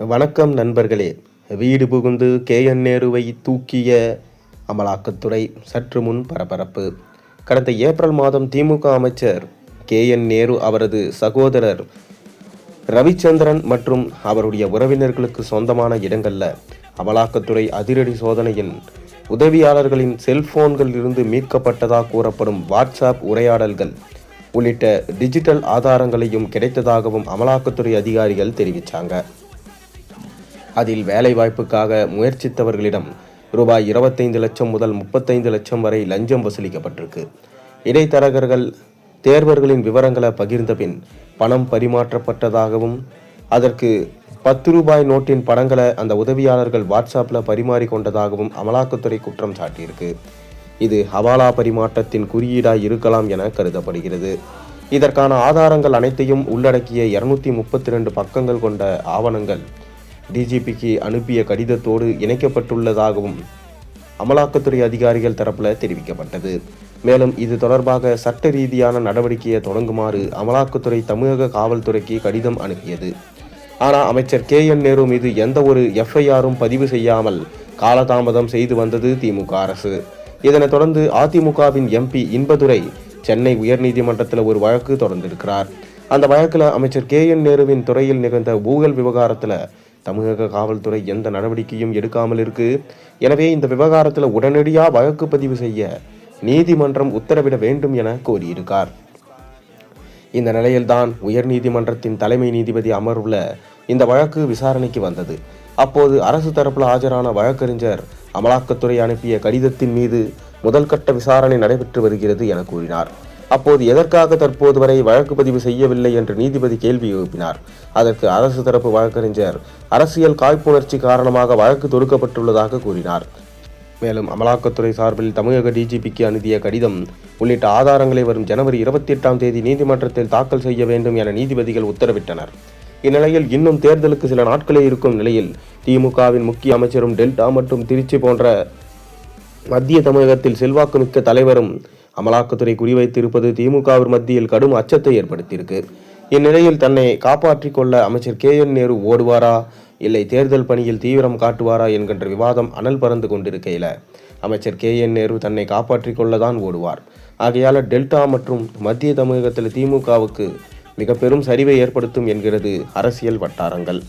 வணக்கம் நண்பர்களே. வீடு புகுந்து கே என் நேருவை தூக்கிய அமலாக்கத்துறை சற்று முன் பரபரப்பு. கடந்த ஏப்ரல் மாதம் திமுக அமைச்சர் கே என் நேரு அவரது சகோதரர் ரவிச்சந்திரன் மற்றும் அவருடைய உறவினர்களுக்கு சொந்தமான இடங்களில் அமலாக்கத்துறை அதிரடி சோதனையின் உதவியாளர்களின் செல்போன்கள் இருந்து மீட்கப்பட்டதாக கூறப்படும் வாட்ஸ்அப் உரையாடல்கள் உள்ளிட்ட டிஜிட்டல் ஆதாரங்களையும் கிடைத்ததாகவும் அமலாக்கத்துறை அதிகாரிகள் தெரிவித்தாங்க அதில் வேலைவாய்ப்புக்காக முயற்சித்தவர்களிடம் ரூபாய் இருபத்தைந்து லட்சம் முதல் முப்பத்தைந்து லட்சம் வரை லஞ்சம் வசூலிக்கப்பட்டிருக்கு. இடைத்தரகர்கள் தேர்வர்களின் விவரங்களை பகிர்ந்த பின் பணம் பரிமாற்றப்பட்டதாகவும் அதற்கு பத்து ரூபாய் நோட்டின் படங்களை அந்த உதவியாளர்கள் வாட்ஸ்அப்பில் பரிமாறிக்கொண்டதாகவும் அமலாக்கத்துறை குற்றம் சாட்டியிருக்கு. இது ஹவாலா பரிமாற்றத்தின் குறியீடாக இருக்கலாம் என கருதப்படுகிறது. இதற்கான ஆதாரங்கள் அனைத்தையும் உள்ளடக்கிய இருநூத்தி முப்பத்தி ரெண்டு பக்கங்கள் கொண்ட ஆவணங்கள் டிஜிபிக்கு அனுப்பிய கடிதத்தோடு இணைக்கப்பட்டுள்ளதாகவும் அமலாக்கத்துறை அதிகாரிகள் தரப்பில் தெரிவிக்கப்பட்டது. மேலும் இது தொடர்பாக சட்ட ரீதியான நடவடிக்கையை தொடங்குமாறு அமலாக்கத்துறை தமிழக காவல்துறைக்கு கடிதம் அனுப்பியது. ஆனால் அமைச்சர் கே என் நேரு மீது எந்த ஒரு எஃப்ஐஆரும் பதிவு செய்யாமல் காலதாமதம் செய்து வந்தது திமுக அரசு. இதனைத் தொடர்ந்து அதிமுகவின் எம்பி இன்பதுரை சென்னை உயர்நீதிமன்றத்தில் ஒரு வழக்கு தொடர்ந்திருக்கிறார். அந்த வழக்கில் அமைச்சர் கே என் நேருவின் துறையில் நிகழ்ந்த ஊழல் விவகாரத்தில் தமிழக காவல்துறை எந்த நடவடிக்கையும் எடுக்காமல் இருக்கு. எனவே இந்த விவகாரத்தில் உடனடியாக வழக்கு பதிவு செய்ய நீதிமன்றம் உத்தரவிட வேண்டும் என கோரியிருக்கார். இந்த நிலையில்தான் உயர்நீதிமன்றத்தின் தலைமை நீதிபதி அமர்வுல இந்த வழக்கு விசாரணைக்கு வந்தது. அப்போது அரசு தரப்பில் ஆஜரான வழக்கறிஞர் அமலாக்கத்துறை அனுப்பிய கடிதத்தின் மீது முதல் கட்ட விசாரணை நடைபெற்று வருகிறது என கூறினார். அப்போது எதற்காக தற்போது வரை வழக்கு பதிவு செய்யவில்லை என்று நீதிபதி கேள்வி எழுப்பினார். அதற்கு அரசு தரப்பு வழக்கறிஞர் அரசியல் காய்ப்புணர்ச்சி காரணமாக வழக்கு தொடுக்கப்பட்டுள்ளதாக கூறினார். மேலும் அமலாக்கத்துறை சார்பில் தமிழக டிஜிபிக்கு அனுதிய கடிதம் உள்ளிட்ட ஆதாரங்களை வரும் ஜனவரி இருபத்தி எட்டாம் தேதி நீதிமன்றத்தில் தாக்கல் செய்ய வேண்டும் என நீதிபதிகள் உத்தரவிட்டனர். இந்நிலையில் இன்னும் தேர்தலுக்கு சில நாட்களே இருக்கும் நிலையில் திமுகவின் முக்கிய அமைச்சரும் டெல்டா மற்றும் திருச்சி போன்ற மத்திய தமிழகத்தில் செல்வாக்குமிக்க தலைவரும் அமலாக்கத்துறை குறிவைத்திருப்பது திமுகவின் மத்தியில் கடும் அச்சத்தை ஏற்படுத்தியிருக்கு. இந்நிலையில் தன்னை காப்பாற்றிக் கொள்ள அமைச்சர் கே என் நேரு ஓடுவாரா? இல்லை தேர்தல் பணியில் தீவிரம் காட்டுவாரா என்கின்ற விவாதம் அனல் பறந்து கொண்டிருக்கையில அமைச்சர் கே என் நேரு தன்னை காப்பாற்றிக் கொள்ளதான் ஓடுவார். ஆகையால் டெல்டா மற்றும் மத்திய தமிழகத்தில் திமுகவுக்கு மிக பெரும் சரிவை ஏற்படுத்தும் என்கிறது அரசியல் வட்டாரங்கள்.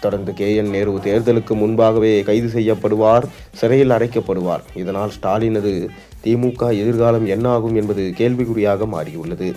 தொடர்ந்து கே என் நேரு தேர்தலுக்கு முன்பாகவே கைது செய்யப்படுவார் சிறையில் அடைக்கப்படுவார். இதனால் ஸ்டாலினது திமுக எதிர்காலம் என்ன ஆகும் என்பது கேள்விக்குறியாக மாறியுள்ளது.